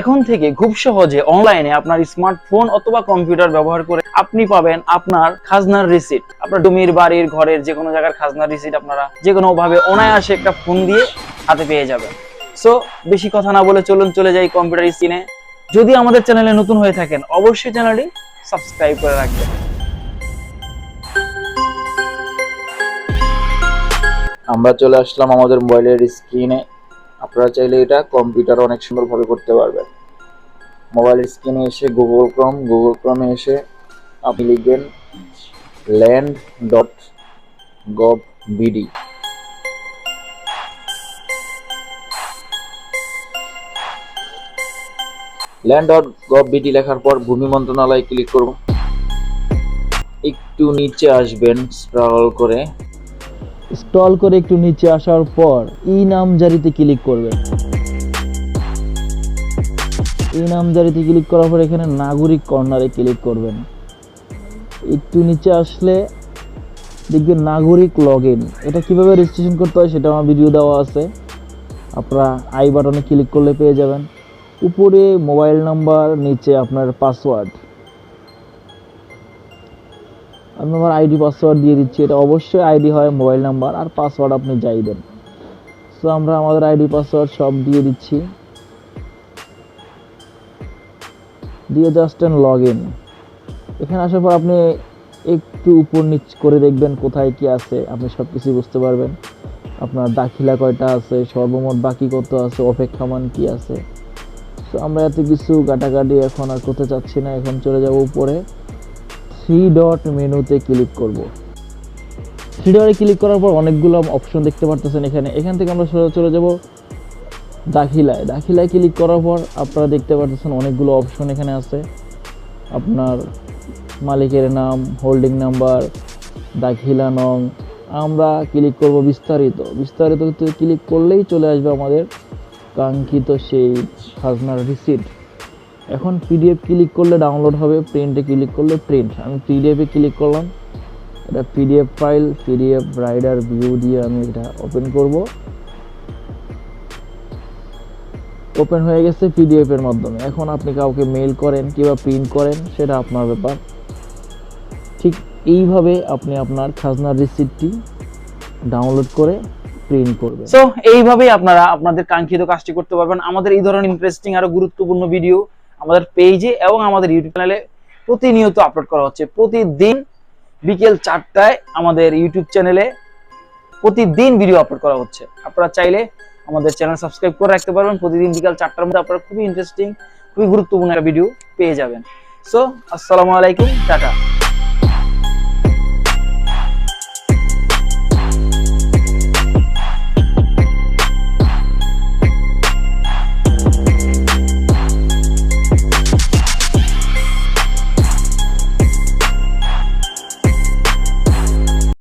এখন থেকে খুব সহজে অনলাইনে আপনার স্মার্টফোন অথবা কম্পিউটার ব্যবহার করে আপনি পাবেন আপনার খাজনার রিসিট আপনার জমির, বাড়ির, ঘরের যে কোনো জায়গার খাজনার রিসিট আপনারা যে কোনো ভাবে অনায়াসে একটা ফোন দিয়ে হাতে পেয়ে যাবেন। সো বেশি কথা না বলে চলুন চলে যাই কম্পিউটার স্ক্রিনে যদি আমাদের চ্যানেলে নতুন হয়ে থাকেন, অবশ্যই চ্যানেলটি সাবস্ক্রাইব করে রাখবেন। আমরা চলে আসলাম আমাদের মোবাইলের স্ক্রিনে আপনারা চাইলে এটা কম্পিউটার অনেক সুন্দরভাবে করতে পারবেন। মোবাইলের স্ক্রিনে এসে গুগল ক্রম গুগল ক্রমে এসে আপনি লিখবেন land dot gov BD land dot gov BD লেখার পর ভূমি মন্ত্রণালয়ে ক্লিক করুন। একটু নিচে আসবেন স্ক্রল করে। স্ক্রল করে একটু নিচে আসার পর ই নামজারিতে ক্লিক করবেন ই নামজারিতে ক্লিক করার পর এখানে নাগরিক কর্নারে ক্লিক করবেন। একটু নিচে আসলে দেখবেন নাগরিক লগ এটা কীভাবে রেজিস্ট্রেশন করতে হয় সেটা আমার ভিডিও দেওয়া আছে। আপনারা আই বাটনে ক্লিক করলে পেয়ে যাবেন। উপরে মোবাইল নাম্বার নিচে আপনার পাসওয়ার্ড আমি আমার আইডি পাসওয়ার্ড দিয়ে দিচ্ছি। এটা অবশ্যই আইডি হয় মোবাইল নাম্বার আর পাসওয়ার্ড আপনি যাই দেন। সো আমরা আমাদের আইডি পাসওয়ার্ড সব দিয়ে দিচ্ছি। দিয়ে জাস্ট অ্যান্ড লগ ইন এখানে আসার পর আপনি একটু উপর নিচ করে দেখবেন কোথায় কি আছে, আপনি সব কিছু বুঝতে পারবেন। আপনার দাখিলা কয়টা আছে, সর্বমোট বাকি কত আছে, অপেক্ষামান কি আছে। তো আমরা এত কিছু কাটাকাটি এখন আর করতে চাচ্ছি না, এখন চলে যাব উপরে। থ্রি ডট মেনুতে ক্লিক করব। থ্রি ডটে ক্লিক করার পর অনেকগুলো অপশন দেখতে পারতেছেন এখানে। এখান থেকে আমরা সোজা চলে যাব দাখিলায়। দাখিলায় ক্লিক করার পর আপনারা দেখতে পারতেছেন অনেকগুলো অপশন এখানে আছে। আপনার মালিকের নাম হোল্ডিং নাম্বার দাখিলা নং। আমরা ক্লিক করব বিস্তারিত। বিস্তারিত ক্লিক করলেই চলে আসবে আমাদের কাঙ্ক্ষিত সেই খাজনার রিসিপ্ট এখন পিডিএফ ক্লিক করলে ডাউনলোড হবে প্রিন্টে ক্লিক করলে প্রিন্ট আমি পিডিএফে ক্লিক করলাম, এটা PDF file PDF reader view দিয়ে আমি এটা ওপেন করব। ওপেন হয়ে গেছে পিডিএফ এর মাধ্যমে। এখন আপনি কাউকে মেল করেন কিংবা প্রিন্ট করেন, সেটা আপনার ব্যাপার। ঠিক এইভাবে আপনি আপনার খাজনার রিসিপ্টটি ডাউনলোড করে প্রিন্ট করবেন। সো এইভাবেই আপনারা আপনাদের কাঙ্ক্ষিত কাজটি করতে পারবেন। আমাদের এই ধরনের ইন্টারেস্টিং আরও গুরুত্বপূর্ণ ভিডিও আমাদের পেজে এবং আমাদের ইউটিউব চ্যানেলে প্রতিনিয়ত আপলোড করা হচ্ছে। প্রতিদিন বিকেল চারটায় আমাদের ইউটিউব চ্যানেলে প্রতিদিন ভিডিও আপলোড করা হচ্ছে। আপনারা চাইলে আমাদের চ্যানেল সাবস্ক্রাইব করে রাখতে পারবেন। প্রতিদিন বিকেল চারটার মধ্যে আপনারা খুবই ইন্টারেস্টিং খুবই গুরুত্বপূর্ণ একটা ভিডিও পেয়ে যাবেন। সো আসসালামু আলাইকুম, টাটা।